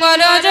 মরজ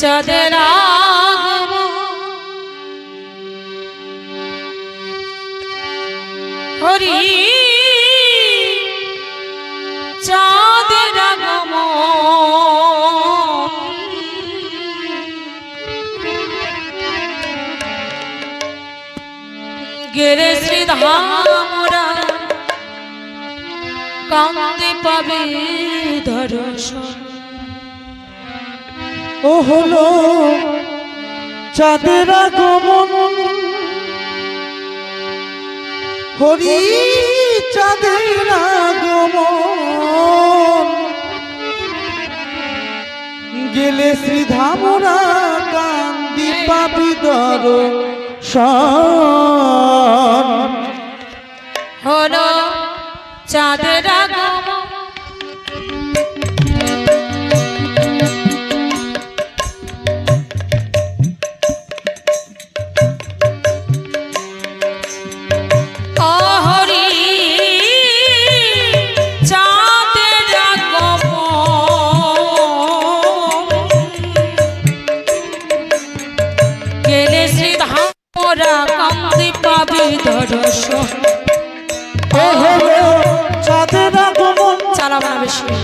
চাঁদের। হরি চাঁদের আগমন। গেরে শ্রীধামরা কান্দে পাবে দর্শন ও হলো চাঁদের আগমন। হরি চাঁদের আগমন। গেলে শ্রীধামরা কান্দি পাবি দর সব। আসে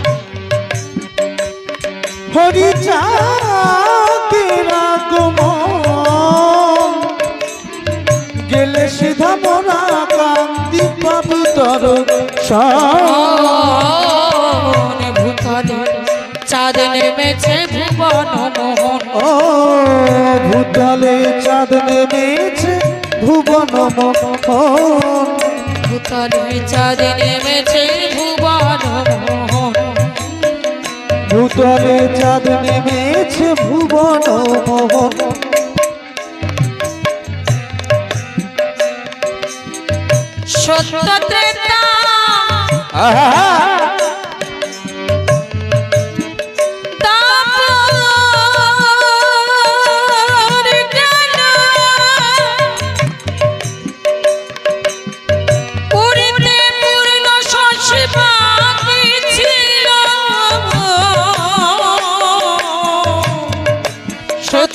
হরিচা গেলে সিধা মোরা কান্দি পাবি তর ভূতরে চাঁদ নেমেছে ভুবন মোহন। ও ভূতলে চাঁদ নেমেছে ভুবন মোহন। তার বিচারে নেমেছে ভুবন মোহন। ভূতলে চাঁদ নেমেছে ভুবন মোহন। সত্যতে তা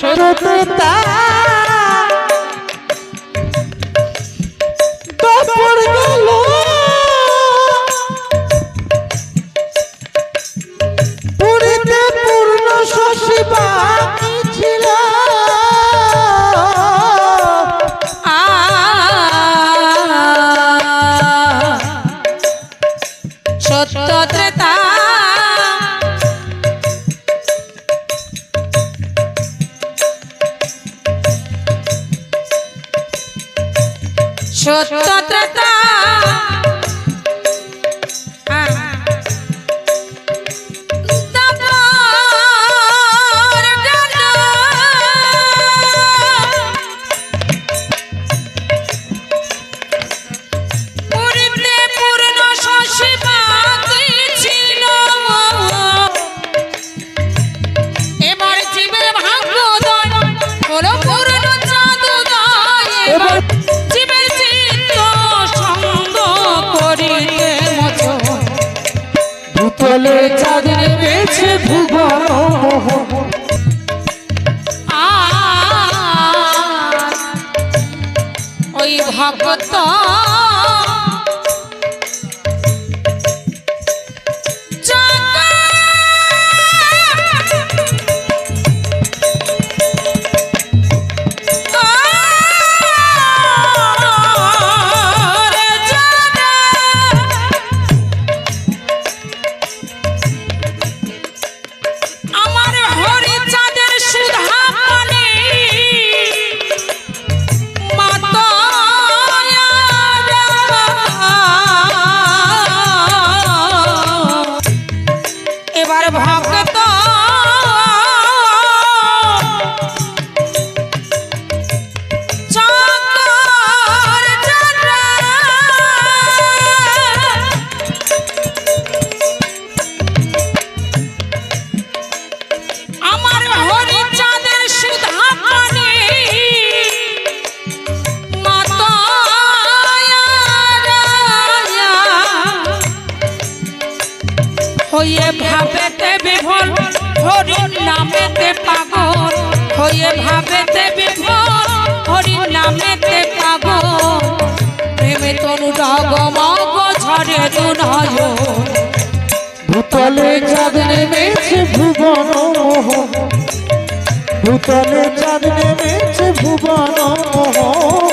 ছোট তা হয়ে ভাবেতে বিভোর হরি নামেতে পাব প্রেমে তনু ডগমগ ঝরে তু নজ ভূতলে চাঁদ নেমেছে ভুবন ভূতলে চাঁদ নেমেছে ভুবন মোহন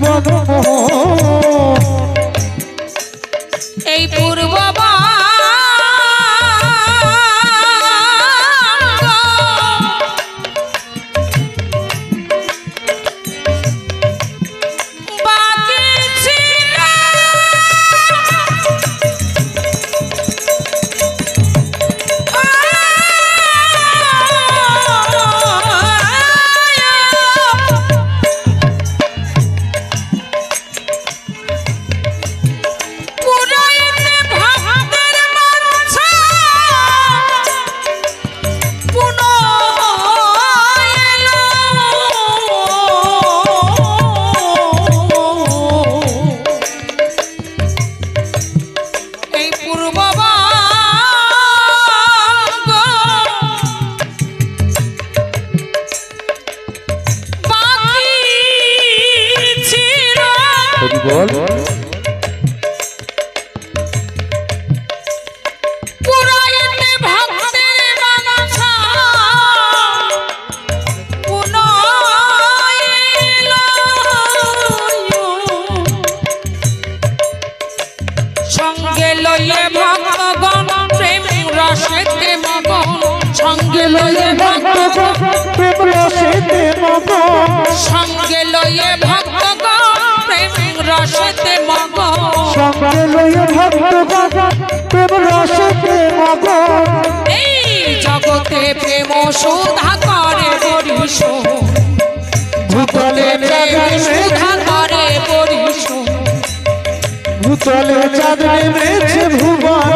ভুবন ভূতলে চাঁদ সুধা নেমেছে করে বরিশ ভূতলে চাঁদ মেছে ভুবন।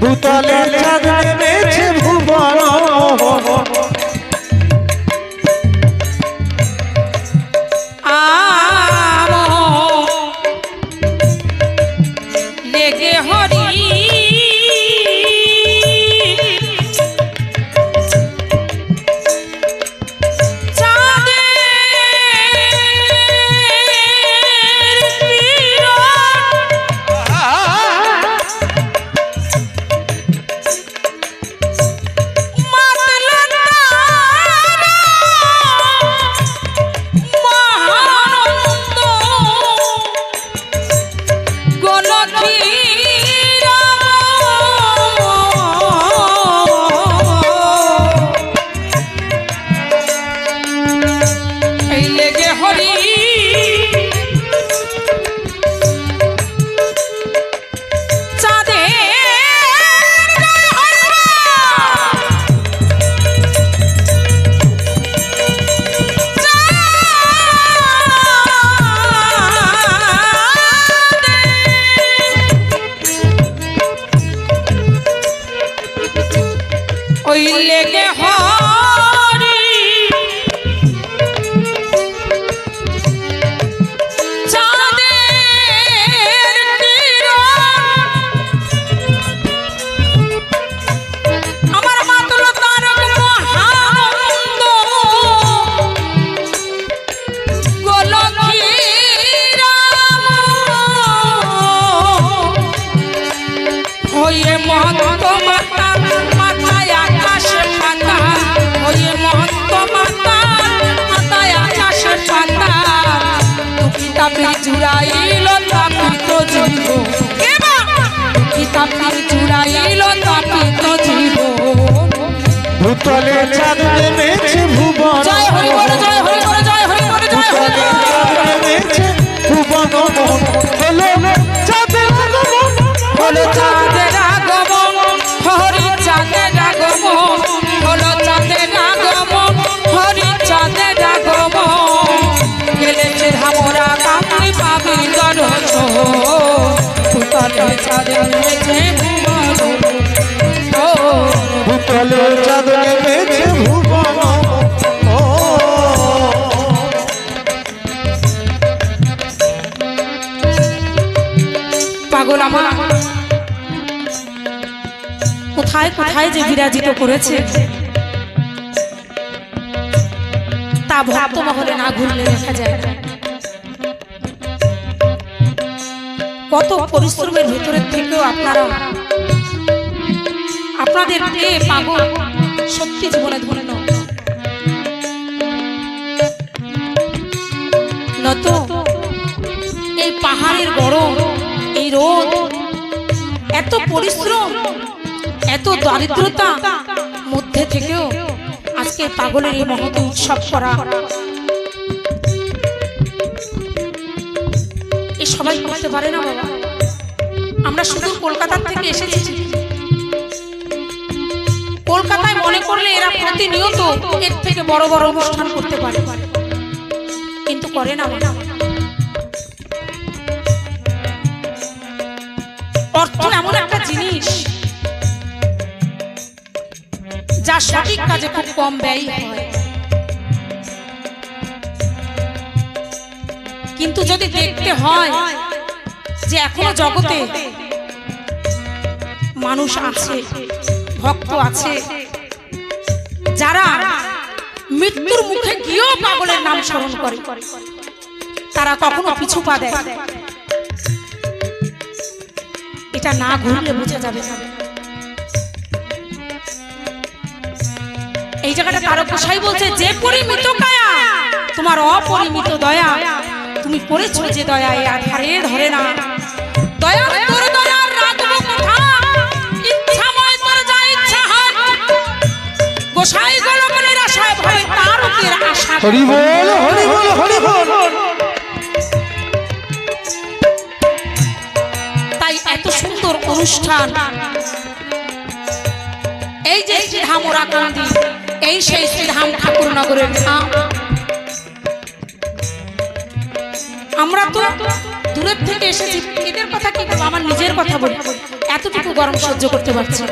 ভূতলে চাঁদ মেছে ভুবন। ভূতলে চাঁদ নেমেছে ভুবন জয় হরি বল জয় হরি বল জয় হরি বল জয় হরি বল। নেমেছে ভুবন। হলো চাঁদের আগমন। হলো চাঁদের আগমন হরি চাঁদের আগমন। হলো চাঁদের আগমন হরি চাঁদের আগমন। গেলেছে ধামরা কামড়ি পাবি দরস ফুটলে চাঁদের মেঝে ও ভূতলে চাঁদ কোথায় যে বিরাজিত করেছে, তা ভক্ত মহলে না ঘুরলে দেখা যায় কত পরিশ্রমের ভিতরের থেকেও আপনারা, আপনাদের পেয়ে পাগল সত্যি জীবনে ধন্য যত এই পাহাড়ের গরম এই রোদ, এত পরিশ্রম এত দারিদ্রতা মধ্যে থেকেও আজকে পাগলের এই মহৎ উৎসব করা। এই সবাই করতে পারে না বাবা। আমরা শুধু কলকাতার থেকে এসেছি। কলকাতায় মনে করলে এরা প্রতিনিয়ত এর থেকে বড় বড় অনুষ্ঠান করতে পারে। কিন্তু করে না। অর্থ এমন একটা জিনিস যা সঠিক কাজে খুব কম ব্যয় হয়। কিন্তু যদি দেখতে হয় যে এখনও জগতে মানুষ আছে, ভক্ত আছে, যারা মৃত্যুর মুখে গিয়েও পাগলের নাম স্মরণ করে, তারা কখনো পিছু পা দেয় এটা না ঘুরলে বোঝা যাবে না। এই জায়গাটা তারক গোসাই বলছে যে পরিমিত কায়া তোমার অপরিমিত দয়া তুমি পড়েছো যে দয়া এ আধারে ধরে না। দয়া তোর দয়ার রাখব কথা ইচ্ছাময় তোর যা ইচ্ছা হয়। গোসাই গলগলের আশায় ভয় তার আশা। হরি বল হরি বল হরি বল। তাই এত সুন্দর অনুষ্ঠান। এই যে শ্রীধামরা কান্দি এই সেই শ্রীধাম ঠাকুরনগরের ধাম আমরা তো দূরের থেকে এসেছি। এদের কথা কি আমার নিজের কথা বলি। এতটুকু গরম সহ্য করতে পারছি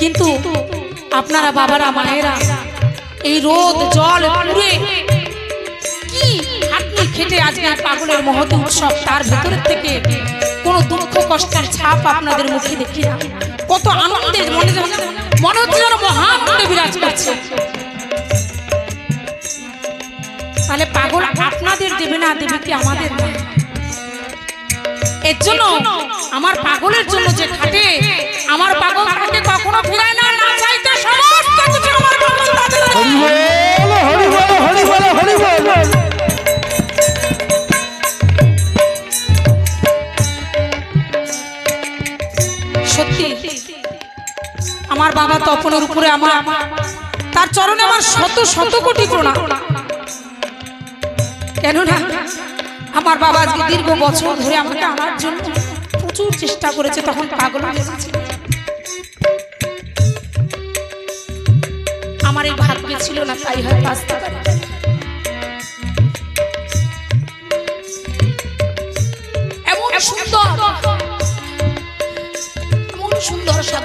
কিন্তু আপনারা বাবারা, মায়েরা, এই রোদ, জল, পুড়ে কি খাটনি খেটে আজকে এই পাগলের মহৎ উৎসব, তার ভেতরের থেকে কোনো দুঃখ কষ্টের ছাপ আপনাদের মুখে দেখি কত আনন্দের মনে যেন মনে হচ্ছে যেন মহানন্দে বিরাজ করছে। তাহলে পাগল আপনাদের দেবে না দেবে কি আমাদের না এর জন্য আমার পাগলের জন্য যে খাটে আমার পাগল তাকে কখনো ফিরায় না না চাইতে সমস্ত কিছু আমার পাগল তাদের হরি বল হরি বল হরি বল হরি বল। সত্যি আমার বাবা তপনের উপরে আমার তার চরণে আমার শত শত কোটি প্রণাম কেননা আমার বাবা আজকে দীর্ঘ বছর ধরে আমাকে আনার জন্য প্রচুর চেষ্টা করেছে, তখন পাগল হয়ে। আমার এই ভাগ্যে ছিল না, তাই হয়তো আসতে পারি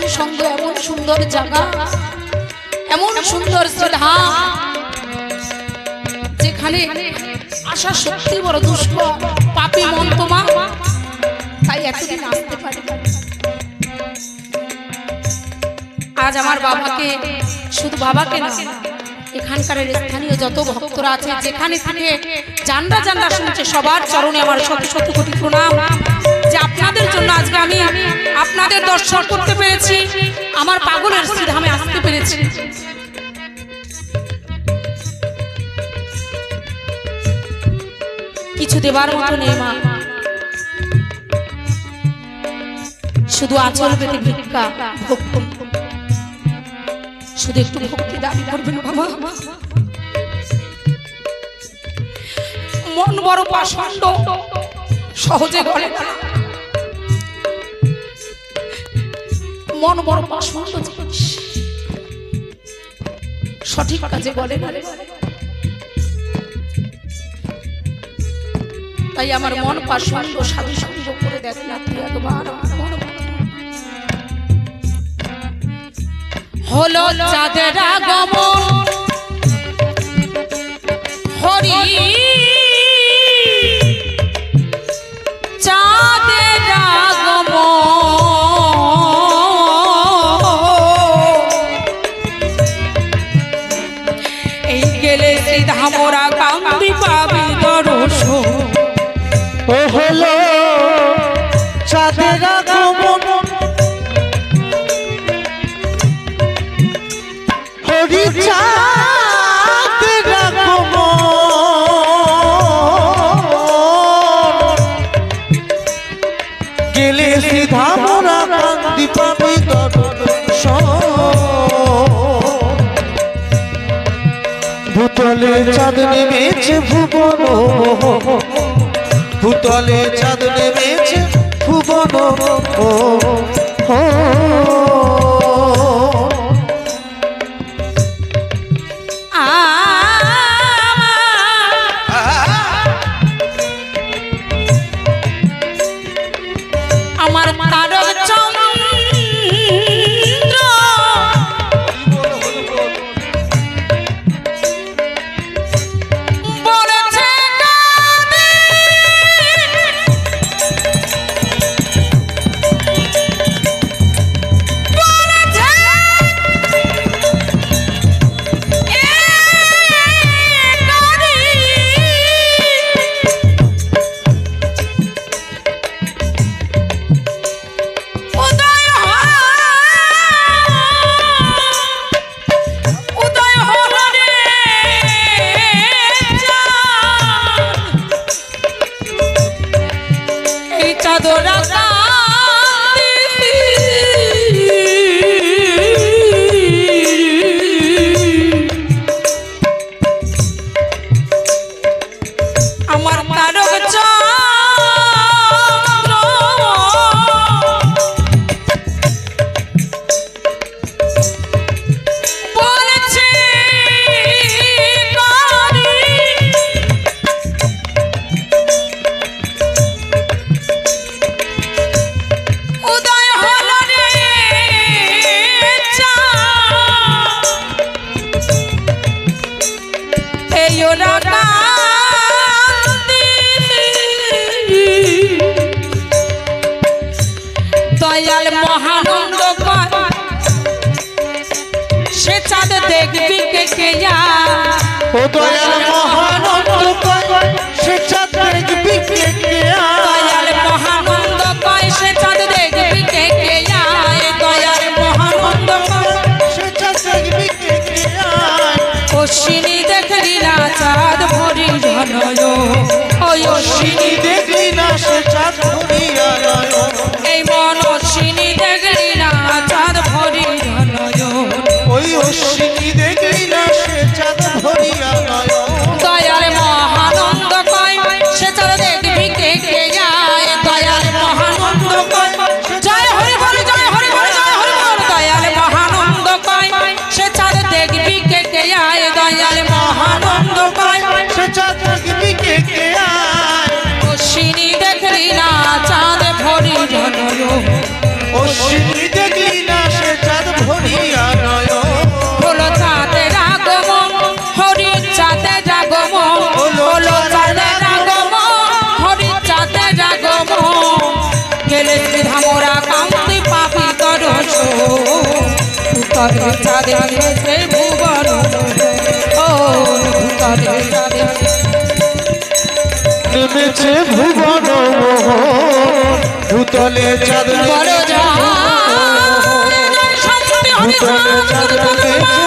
সাধু সঙ্গ, এমন সুন্দর জায়গা এমন সুন্দর ধাম যেখানে আসা সত্যি বড় দুষ্কর, পাপি মন তোমা তাই এতদিন আসতে পারি আজ আমার বাবাকে, শুধু বাবাকে না, এখানকার স্থানীয় যত ভক্তরা আছে, যেখানে থেকে জানরা জানরা শুনছে, সবার চরণে আমার শত শত কোটি প্রণাম। যে আপনাদের জন্য আজকে আমি আমি আপনাদের দর্শন করতে পেরেছি। আমার পাগলের শ্রীধামে আসতে পেরেছি। কিছু দেবার মতো নেই, মা। শুধু আচল পেতে ভিক্ষা শুধু একটু ভক্তি দান করবেন, বাবা। মন বড় পাষণ্ড, সহজে না। মন বড় পছন্দ জিনিস। সঠিক কাজে বলে। তাই আমার মন পছন্দ সাধু সঙ্গ করে দেখ না তুই একবার হলো চাঁদের আগমন। ভূতলে চাঁদ নেমেছে ভুবন ভূতলে চাঁদ নেমেছে ভুবন ও ও দয়াল মহানন্দ কয় সে চাঁদ দেখবি কে কে দয়াল মহানন্দ কয় সে চাঁদ দেখবি কে কে যায় দয়াল মহানন্দ কয় সে চাঁদ দেখবি কে কে অশ্বিনী দেখলি না চাঁদ ভরি ঝনয় ওই অশ্বিনী দেখলি না সে চাঁদ ধরিয়া নয়ন এই অশ্বিনী দেখলি না সে চাঁদ ধরিয়া নয়ন হলো চাঁদের আগমন হরি চাঁদের আগমন হলো চাঁদের আগমন হরি চাঁদের আগমন গেলে ধামরা কান্তি পাপি করস। উত্তরে চাঁদের দেশে ভুবন। ও উত্তরে চাঁদের নেমেছে ভুবন ভূতলে চাঁদ ভূতলে চাঁদ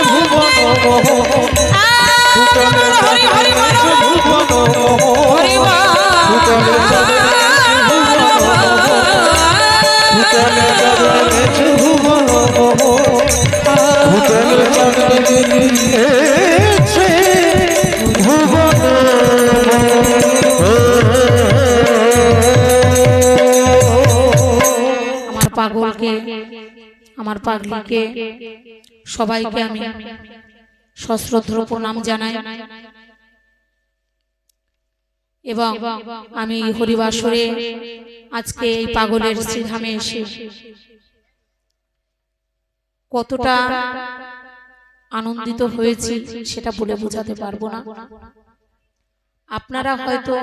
ভুবন মোহন ভূতলে ভুবন আমার পাগলকে আমার পাগলিকে সবাইকে আমি সশ্রদ্ধ প্রণাম জানাই। এবং আমি হরিবাসরে আজকে এই পাগলের শ্রীধামে এসে কতটা আনন্দিত হয়েছি সেটা বলে বোঝাতে পারব না। আপনারা হয়তো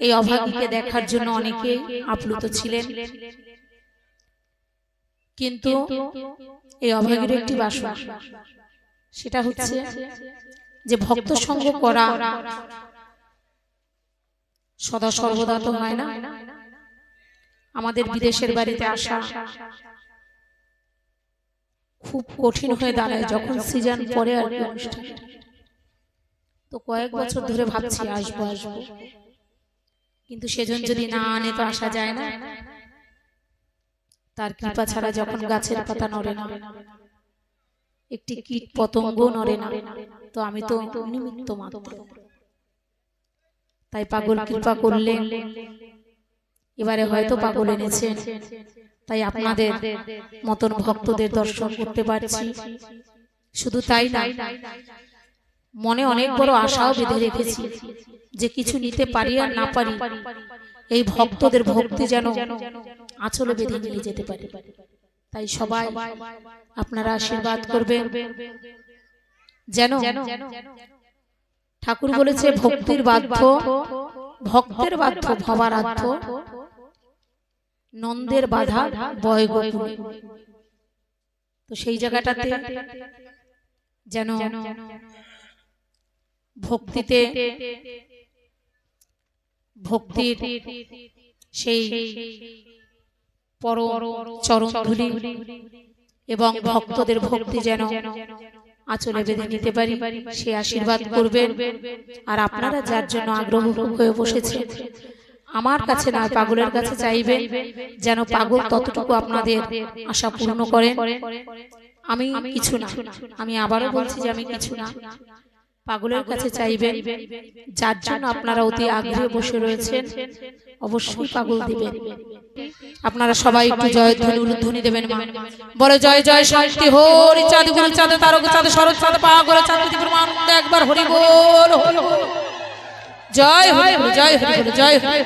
এই অভাগীকে দেখার জন্য অনেকে আপ্লুত ছিলেন। কিন্তু এই অভাগীর একটি বাসনা। সেটা হচ্ছে যে ভক্ত সঙ্গ করা। সদা সর্বদা তো হয় না। আমাদের বিদেশের বাড়িতে আসা। খুব কঠিন হয়ে দাঁড়ায় যখন সিজন পরে আর কি অনুষ্ঠান। তো কয়েক বছর ধরে ভাবছি আসব আসব কিন্তু সেজন যদি না আনে তো আসা যায় না। তার কৃপা ছাড়া যখন গাছের পাতা নড়ে না? একটি কীট পতঙ্গ নড়ে না। তো আমি তো নিমিত্ত মাত্র। তাই পাগল কৃপা করলেন। এবারে হয়তো পাগল এনেছেন। তাই আপনাদের মতন ভক্তদের দর্শন করতে পারছি। শুধু তাই না মনে অনেক বড় আশাও বেঁধে রেখেছি যে কিছু নিতে পারি আর না পারি। এই ভক্তদের ভক্তি যেন আঁচলে বেঁধে নিয়ে যেতে পারে। তাই সবাই আপনারা আশীর্বাদ করবেন। যেন ঠাকুর বলেছে ভক্তির বাধ্য ভক্তের বাধ্য ভবারাধ্য নন্দের বাধা বয় তো সেই জায়গাটাতে যেন ভক্তিতে ভক্তির সেই পরম চরণ ধুলি এবং ভক্তদের ভক্তি যেন আচলে বেঁধে নিতে পারি, সে আশীর্বাদ করবেন। আর আপনারা যার জন্য আগ্রহ হয়ে বসেছেন আমার কাছে না পাগলের কাছে চাইবেন যেন পাগল ততটুকু আপনাদের আশা পূর্ণ করেন আমি কিছু না, আমি আবারও বলছি যে আমি কিছু না। পাগলের কাছে চাইবেন যার জন্য আপনারা অতি আগ্রহে বসে রয়েছেন। অবশ্যই পাগল দিবেন। আপনারা সবাই একটু জয় ধ্বনি ধ্বনি দেবেন বলে জয় জয় শান্তি হরি চাঁদ গুরু চাঁদ তারক চাঁদ শরৎ চাঁদ পাগল চাঁদ প্রমানন্দ একবার হরি বল জয় হরি জয় হরি জয় হরি।